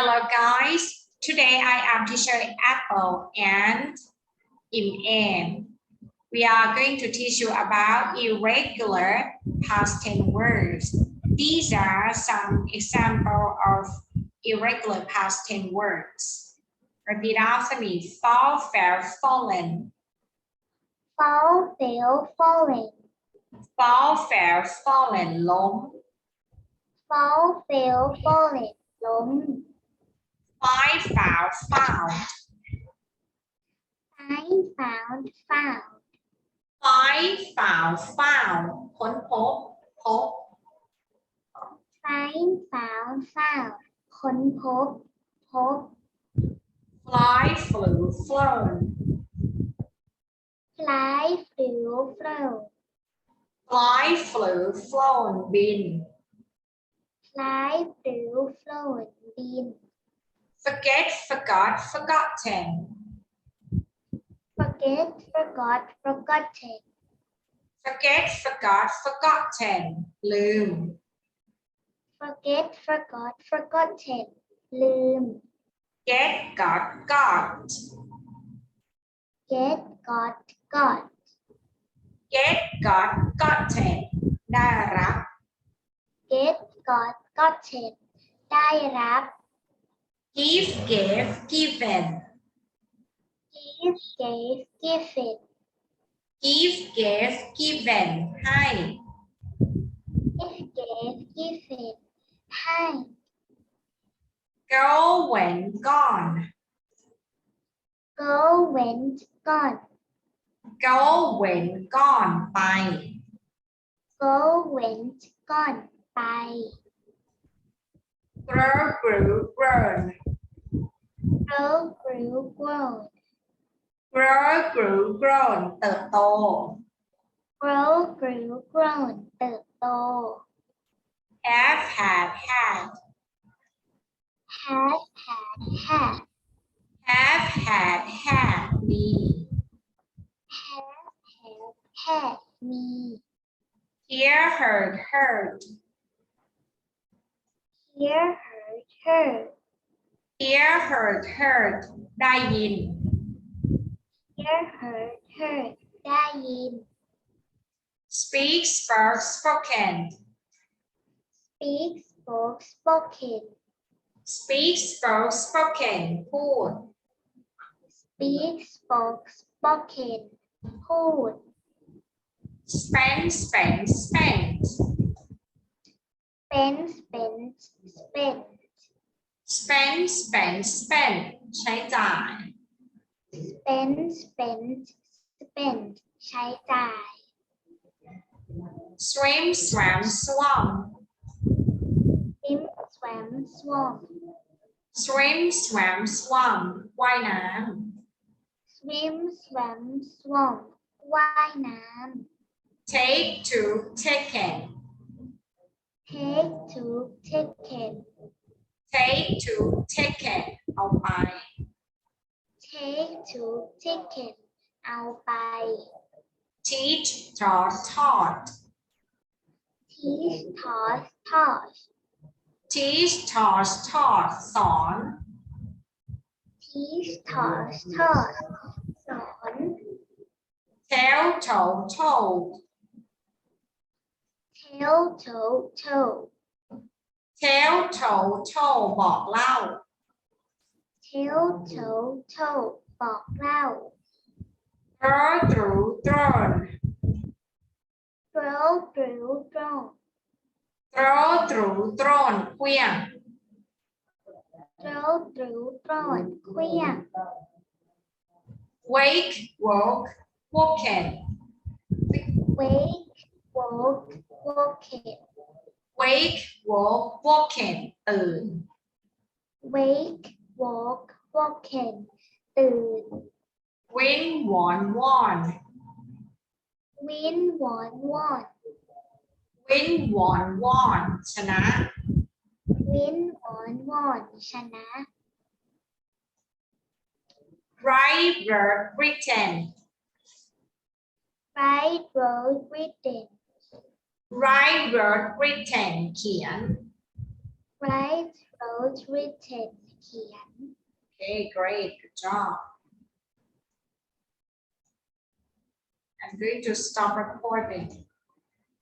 Hello guys, today I am teacher Apple and Im Em. We are going to teach you about irregular past tense words. These are some example of irregular past tense words. Repeat after me. Fall, fell, fallen. Fall, fell, fallen. Fall, fell, fallen. long. Fall, fell, fallen. long. Find, found, found. find, found, found, Find, found, found. ค้นพบพบ find, found, found ค้นพบพบ Fly, flew, flown. fly, flew, flown Fly, flew, flown. บิน fly, flew, flown บิน Forget, forgot, forgotten. forget, forgot, forgotten, Forget, forgot, forgotten. ลืม forget, forgot, forgotten ลืม Get, got, got. get, got, got, Get, got, gotten. ได้รับ get, got, gotten ได้รับ Kif gave given. Kif gave given. Kif gave given. Hi. Kif gave given. Hi. Go went gone. Go went gone. Go went gone by. Go went gone by. Grow, grew, grown. grow, grew, grown Grow, grew, grown. เติบโต grow, grew, grown เติบโต Have, had, had. have, had, had Have, had, had. มี have, had, had มี Hear, heard, heard. hear, heard, heard Hear, heard, heard. ได้ยิน hear, heard, heard ได้ยิน Speak, spoke, spoken. speak, spoke, spoken Speak, spoke, spoken. พูด speak, spoke, spoken พูด Spend, spend, spent. spend, spend, spend Spend, spend, spent. ใช้จ่าย spend, spend, spend ใช้จ่าย Swim, swam, swam. swim, swam, swam Swim, swam, swam. ว่ายน้ swim, swam, swam ว่ายน้ ำ Take, to, taken. ำ take to taken Take, to, taken. เอาไป take to taken เอาไป Teach, taught, taught. teach taught taught Teach, taught, taught. สอน teach taught taught สอน Tell, told, told. tell told told Tell, told, told. บอกเล่า tell told told บอกเล่า Throw, through, thrown. throw through thrown Throw, through, thrown. เคลี้ยง throw through thrown เคลี้ยง Wake, woke, woken. wake woke woken Wake, woke, woken. ตื่น wake woke woken ตื่น Win, won, won. win won won Win, won, won. ชนะ win won won ชนะ Write, wrote, written. write wrote written Write, wrote, written. เขียน write wrote wrote written เขียน Okay, great. Good job. I'm going to stop recording.